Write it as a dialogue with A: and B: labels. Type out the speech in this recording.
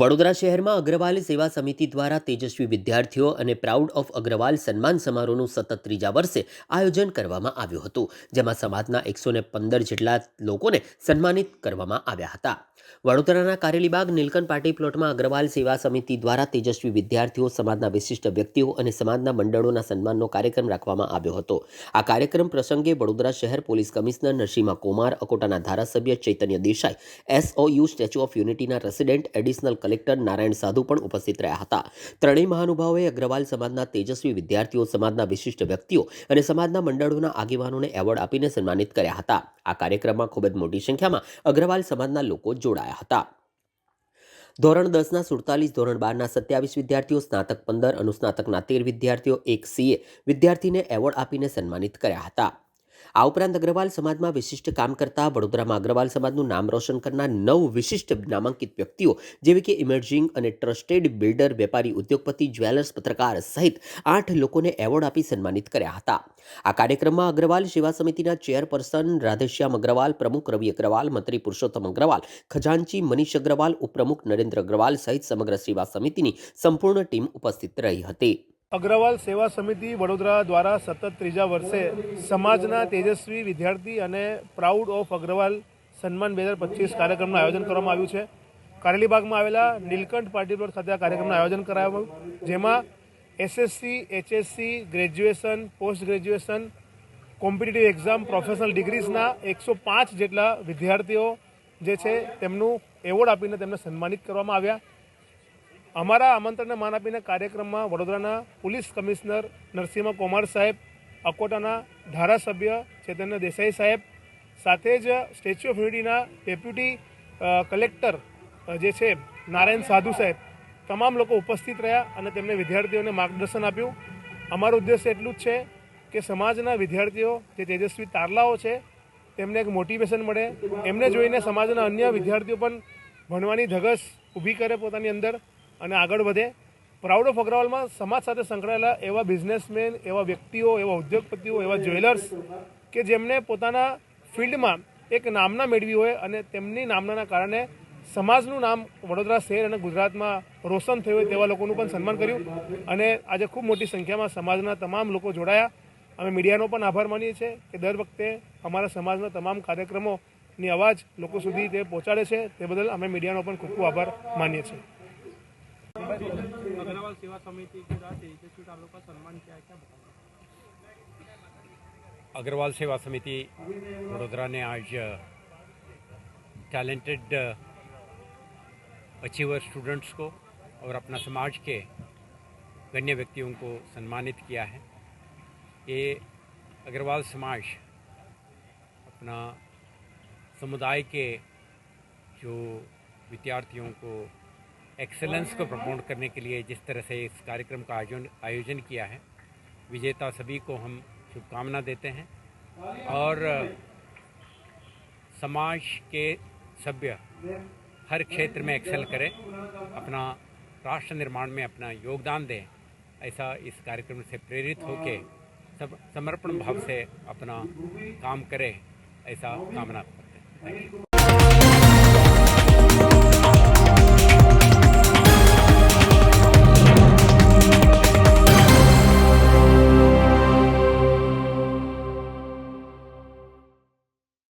A: વડોદરા શહેરમાં અગ્રવાલ સેવા સમિતિ દ્વારા તેજસ્વી વિદ્યાર્થીઓ અને પ્રાઉડ ઓફ અગ્રવાલ સન્માન સમારોહનું સતત ત્રીજા વર્ષે આયોજન કરવામાં આવ્યું હતું, જેમાં સમાજના એકસો પંદર જેટલા લોકોને સન્માનિત કરવામાં આવ્યા હતા. વડોદરાના કારેલીબાગ નીલકંઠ પાર્ટી પ્લોટમાં અગ્રવાલ સેવા સમિતિ દ્વારા તેજસ્વી વિદ્યાર્થીઓ, સમાજના વિશિષ્ટ વ્યક્તિઓ અને સમાજના મંડળોના સન્માનનો કાર્યક્રમ રાખવામાં આવ્યો હતો. આ કાર્યક્રમ પ્રસંગે વડોદરા શહેર પોલીસ કમિશનર નરસિંહા કુમાર, અકોટાના ધારાસભ્ય Chaitanya Desai SOU statue of યુનિટીના resident additional collector Narayan Sadhu પણ ઉપસ્થિત રહ્યા હતા. ત્રણેય મહાનુભાવોએ અગ્રવાલ સમાજના તેજસ્વી વિદ્યાર્થીઓ, સમાજના વિશિષ્ટ વ્યક્તિઓ અને સમાજના મંડળોના આગેવાનોને એવોર્ડ આપીને સન્માનિત કર્યા હતા. આ કાર્યક્રમમાં ખૂબ જ મોટી સંખ્યામાં અગ્રવાલ સમાજના લોકો જોડાયા હતા. ધોરણ દસના સુડતાલીસ, ધોરણ બારના સત્યાવીસ વિદ્યાર્થીઓ, સ્નાતક પંદર અનુસ્નાતકના તેર વિદ્યાર્થીઓ, એક સીએ વિદ્યાર્થીને એવોર્ડ આપીને સન્માનિત કર્યા હતા. આ ઉપરાંત અગ્રવાલ સમાજમાં વિશિષ્ટ કામ કરતા વડોદરામાં અગ્રવાલ સમાજનું નામ રોશન કરનાર નવ વિશિષ્ટ નામાંકિત વ્યક્તિઓ, જેવી કે ઇમર્જિંગ અને ટ્રસ્ટેડ બિલ્ડર, વેપારી, ઉદ્યોગપતિ, જ્વેલર્સ, પત્રકાર સહિત આઠ લોકોને એવોર્ડ આપી સન્માનિત કર્યા હતા. આ કાર્યક્રમમાં અગ્રવાલ સેવા સમિતિના ચેરપર્સન રાધેશ્યામ અગ્રવાલ, પ્રમુખ રવિ અગ્રવાલ, મંત્રી પુરુષોત્તમ અગ્રવાલ, ખજાનચી મનીષ અગ્રવાલ, ઉપપ્રમુખ નરેન્દ્ર અગ્રવાલ સહિત સમગ્ર સેવા સમિતિની સંપૂર્ણ ટીમ ઉપસ્થિત રહી હતી.
B: અગ્રવાલ સેવા સમિતિ વડોદરા દ્વારા સતત ત્રીજા વર્ષે સમાજના તેજસ્વી વિદ્યાર્થી અને પ્રાઉડ ઓફ અગ્રવાલ સન્માન બે હજાર પચીસ કાર્યક્રમનું આયોજન કરવામાં આવ્યું છે. કારેલીબાગમાં આવેલા નીલકંઠ પાર્ટી પ્લોટ ખાતે આ કાર્યક્રમનું આયોજન કરાયું. જેમાં SSC HSC graduation post graduation competitive exam professional ડિગ્રીઝના એકસો પાંચ જેટલા વિદ્યાર્થીઓ જે છે, તેમનું એવોર્ડ આપીને તેમને સન્માનિત કરવામાં આવ્યા. અમારા આમંત્રણને માન આપીને કાર્યક્રમમાં વડોદરાના પોલીસ કમિશનર નરસિંહ કુમાર સાહેબ, અકોટાના ધારાસભ્ય ચેતન્ય દેસાઈ સાહેબ, સાથે જ સ્ટેચ્યુ ઓફ યુનિટીના ડેપ્યુટી કલેક્ટર જે છે, નારાયણ સાધુ સાહેબ, તમામ લોકો ઉપસ્થિત રહ્યા અને તેમને વિદ્યાર્થીઓને માર્ગદર્શન આપ્યું. અમારું ઉદ્દેશ્ય એટલું જ છે કે સમાજના વિદ્યાર્થીઓ, જે તેજસ્વી તારલાઓ છે, તેમને એક મોટિવેશન મળે. એમને જોઈને સમાજના અન્ય વિદ્યાર્થીઓ પણ ભણવાની ધગસ ઊભી કરે પોતાની અંદર. અને આગળ વધે. પ્રાઉડ ઓફ અગ્રવાલમાં સમાજ સાથે સંકળાયેલા એવા બિઝનેસમેન એવા વ્યક્તિઓ, એવા ઉદ્યોગપતિઓ, એવા જ્વેલર્સ કે જેમને પોતાના ફિલ્ડમાં એક નામના મેળવી હોય અને તેમની નામનાના કારણે સમાજનું નામ વડોદરા શહેર અને ગુજરાતમાં રોશન થયું હોય તેવા લોકોનું પણ સન્માન કર્યું. અને આજે ખૂબ મોટી સંખ્યામાં સમાજના તમામ લોકો જોડાયા. અમે મીડિયાનો પણ આભાર માનીએ છીએ કે દર વખતે અમારા સમાજના તમામ કાર્યક્રમોની અવાજ લોકો સુધી તે પહોંચાડે છે. તે બદલ અમે મીડિયાનો પણ ખૂબ ખૂબ આભાર માનીએ છીએ.
C: अग्रवाल सेवा समिति तेजस्वी का सम्मान किया क्या
D: अग्रवाल सेवा समिति वडोदरा ने आज टैलेंटेड अचीवर स्टूडेंट्स को और अपना समाज के गण्य व्यक्तियों को सम्मानित किया है। ये अग्रवाल समाज अपना समुदाय के जो विद्यार्थियों को एक्सेलेंस को प्रमोट करने के लिए जिस तरह से इस कार्यक्रम का आयोजन आयोजन किया है, विजेता सभी को हम शुभकामना देते हैं और, समाज के सभ्य हर क्षेत्र में एक्सेल करें, अपना राष्ट्र निर्माण में अपना योगदान दें, ऐसा इस कार्यक्रम से प्रेरित होकर सब समर्पण भाव से अपना काम करें, ऐसा कामना करते हैं।